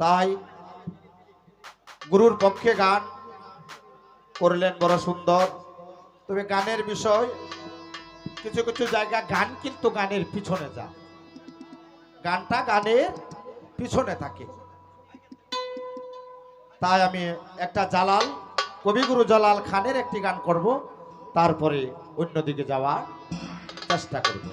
তাই গুরুর পক্ষে গান করলেন বড় সুন্দর। তবে গানের বিষয়, কিছু কিছু জায়গা গান কিন্তু গানের পিছনে যা গানটা গানের পিছনে থাকে। তাই আমি একটা জালাল, কবিগুরু জালাল খানের একটি গান করব, তারপরে অন্যদিকে যাওয়ার চেষ্টা করব।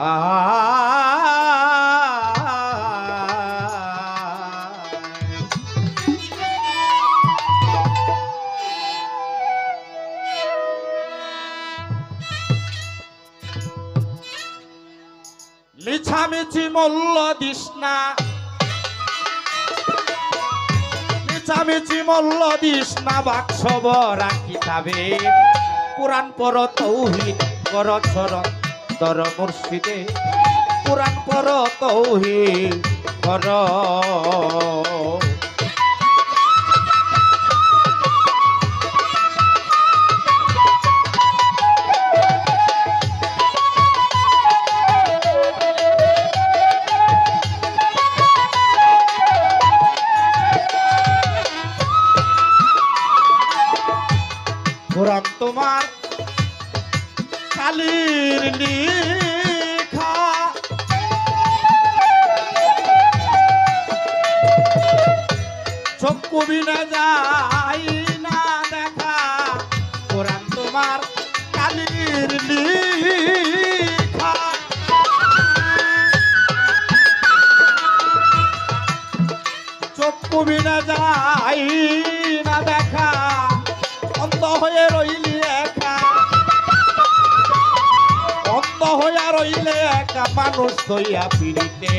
মিছামিছি মূল্য দিস না। মিছামিছি মূল্য দিস না, বাক্সব রাখি যাবে কোরআন পর তৌহিদ কর চরণ দর মুর্শিদে পুরাণ পর তৌহি কর চক্ষু বিনা যাই না দেখা। কোরআন তোমার কালির লিখা। চক্ষু বিনা যাই না দেখা। অন্ধ হয়ে রইলি একা। অন্ধ হইয়া রইলে একা। মানুষ তৈয়া পিড়িতে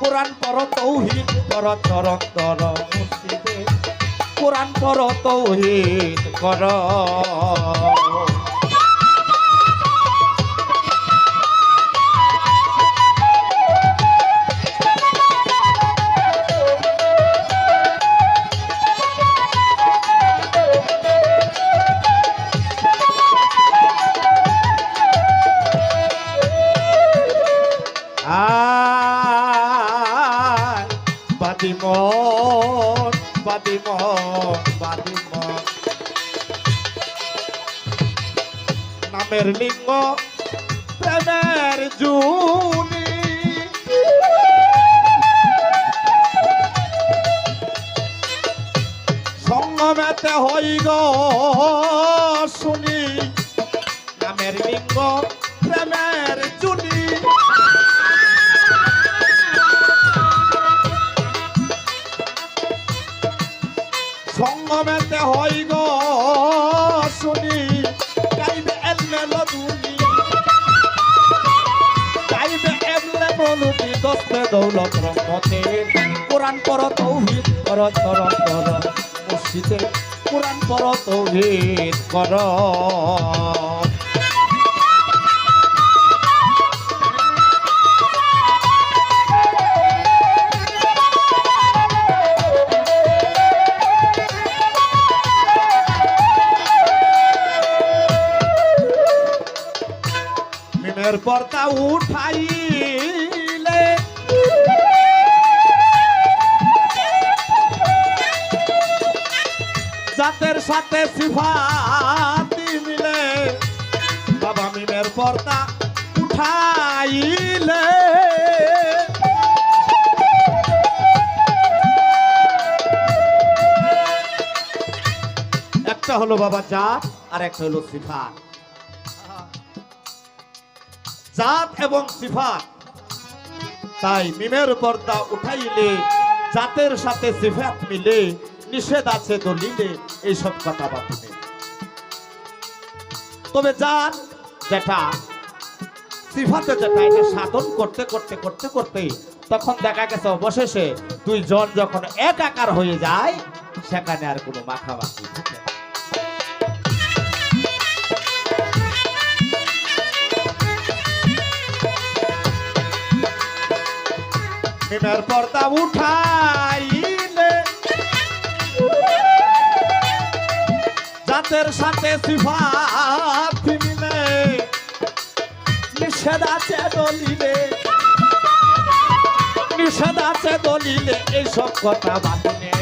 কোরআন পর তৌহিদ কর চরণ তর মুর্শিদে। কোরআন পর তৌহিদ কর নামের লিঙ্গ, প্রেমের জুনি সঙ্গমেতে হই গো, শুনি। নামের লিঙ্গ, প্রেমের জুনি সঙ্গমেতে হই গো দস্তে দৌলত রহমতে। কোরআন পর তৌহিদ কর চরণ কর কোরআন পর কর উঠাইলে সাথে সিফাতি মিলে বাবা মিমের পর্দা উঠাইলে। একটা হলো বাবা জাত আর একটা হলো সিফাত। জাত এবং সিফাত। তাই মিমের পর্দা উঠাইলে জাতের সাথে সিফাত মিলে নিষেধ আছে দলিলে এইসব কথা বাতিলে তবে জাত যেটা, সিফাতে যেটা, এটা সাধন করতে করতে করতে করতে, তখন দেখা গেছে অবশেষে দুইজন যখন একাকার হয়ে যায়, সেখানে আর কোনো মাখামাখি থাকে। পর্দা উঠাইলে জাতের সাথে সিফাত মিলে নিষেধ আছে দলিলে। নিষেধ আছে দলিলে এইসব কথা বাতিনে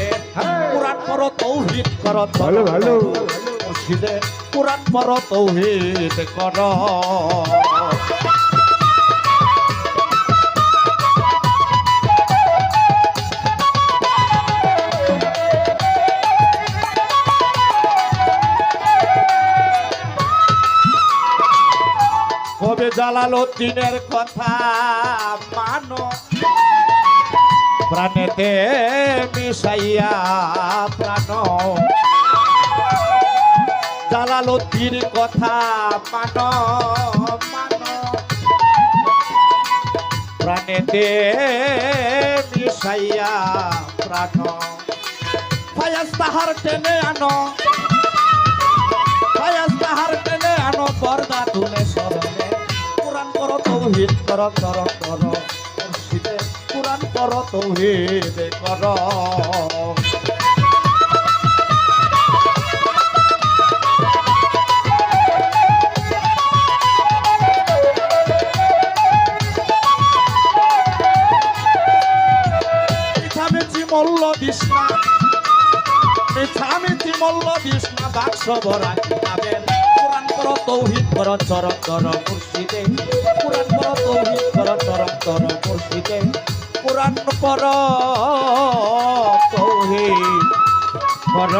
কোরআন পর তৌহিদ কর ভালো, ভালো। মসজিদে কোরআন পর তৌহিদ কর। কবে জালালো দিনের কথা মানো। প্রাণেতে মিশাইয়া প্রাণ। জালালো দিন কথা মানো প্রাণেতে মিশাইয়া প্রাণ। ফায়াজ তাহার টেনে আনো। ফায়াজ তাহার টেনে আনো, পর্দা তুলে তৌহিদ কর কর কর। মুর্শিদে কোরআন কর তৌহিদ কর। মল্ল মল্ল দিসনা বাক্স ভরা কিতাবের কোরআন কর তৌহিদ কর চরম কর মুর্শিদে কোরআন কর তৌহিদ কর চরম কর মুর্শিদে কোরআন কর তৌহিদ কর